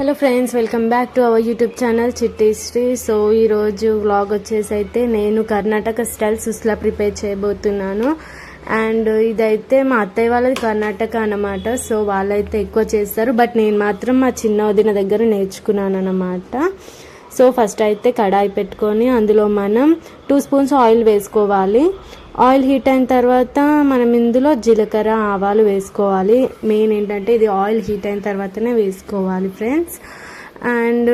Hello friends welcome back to our YouTube channel Chittisri so ఈరోజు vlog వచ్చేసి అయితే నేను కర్ణాటక స్టైల్ సుస్లా ప్రిపేర్ చేయబోతున్నాను. అండ్ ఇదైతే మా అత్తయ్య వాళ్ళది కర్ణాటక అన్నమాట. సో వాళ్ళైతే ఎక్కువ చేస్తారు. బట్ నేను మాత్రం మా చిన్న వదిన దగ్గర నేర్చుకున్నాను అన్నమాట. సో ఫస్ట్ అయితే కడాయి పెట్టుకొని అందులో మనం టూ స్పూన్స్ ఆయిల్ వేసుకోవాలి. ఆయిల్ హీట్ అయిన తర్వాత మనం ఇందులో జీలకర్ర ఆవాలు వేసుకోవాలి. మెయిన్ ఏంటంటే ఇది ఆయిల్ హీట్ అయిన తర్వాతనే వేసుకోవాలి ఫ్రెండ్స్. అండ్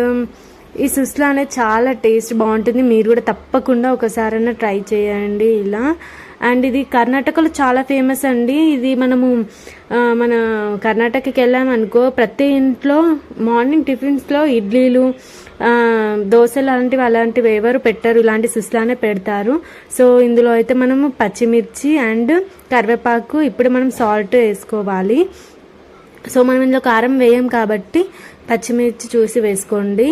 ఈ సుస్లా అనేది చాలా టేస్ట్ బాగుంటుంది. మీరు కూడా తప్పకుండా ఒకసారైనా ట్రై చేయండి ఇలా. అండ్ ఇది కర్ణాటకలో చాలా ఫేమస్ అండి. ఇది మనము మన కర్ణాటకకి వెళ్ళామనుకో ప్రతి ఇంట్లో మార్నింగ్ టిఫిన్స్లో ఇడ్లీలు దోశలు అలాంటివి అలాంటివి ఎవరు పెట్టరు. ఇలాంటి సుస్లానే పెడతారు. సో ఇందులో అయితే మనము పచ్చిమిర్చి అండ్ కరివేపాకు ఇప్పుడు మనం సాల్ట్ వేసుకోవాలి. సో మనం ఇందులో కారం వేయం కాబట్టి పచ్చిమిర్చి చూసి వేసుకోండి.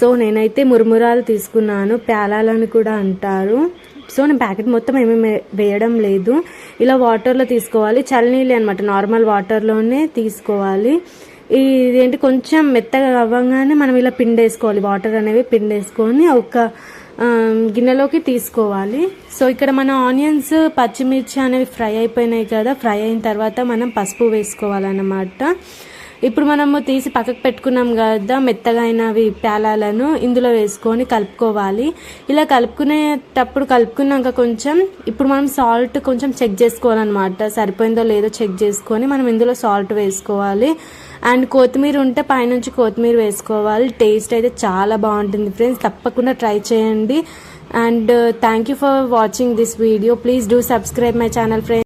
సో నేనైతే మురుమురాలు తీసుకున్నాను. ప్యాలాలని కూడా అంటారు. సో నేను ప్యాకెట్ మొత్తం ఏమీ వే- వేయడం లేదు. ఇలా వాటర్లో తీసుకోవాలి. చల్లనీళ్ళు అనమాట నార్మల్ వాటర్లోనే తీసుకోవాలి. ఇదేంటి? కొంచెం మెత్తగా అవ్వగానే మనం ఇలా పిండేసుకోవాలి. వాటర్ అనేవి పిండేసుకొని ఒక గిన్నెలోకి తీసుకోవాలి. సో ఇక్కడ మన ఆనియన్స్ పచ్చిమిర్చి అనేవి ఫ్రై అయిపోయినాయి కదా. ఫ్రై అయిన తర్వాత మనం పసుపు వేసుకోవాలన్నమాట. ఇప్పుడు మనము తీసి పక్కకు పెట్టుకున్నాం కదా మెత్తగా అయినవి ప్యాలాలను ఇందులో వేసుకొని కలుపుకోవాలి. ఇలా కలుపుకునేటప్పుడు కలుపుకున్నాక కొంచెం ఇప్పుడు మనం సాల్ట్ కొంచెం చెక్ చేసుకోవాలన్నమాట. సరిపోయిందో లేదో చెక్ చేసుకొని మనం ఇందులో సాల్ట్ వేసుకోవాలి. అండ్ కొత్తిమీర ఉంటే పైనుంచి కొత్తిమీర వేసుకోవాలి. టేస్ట్ అయితే చాలా బాగుంటుంది ఫ్రెండ్స్. తప్పకుండా ట్రై చేయండి. And thank you for watching this video. Please do subscribe my channel friends.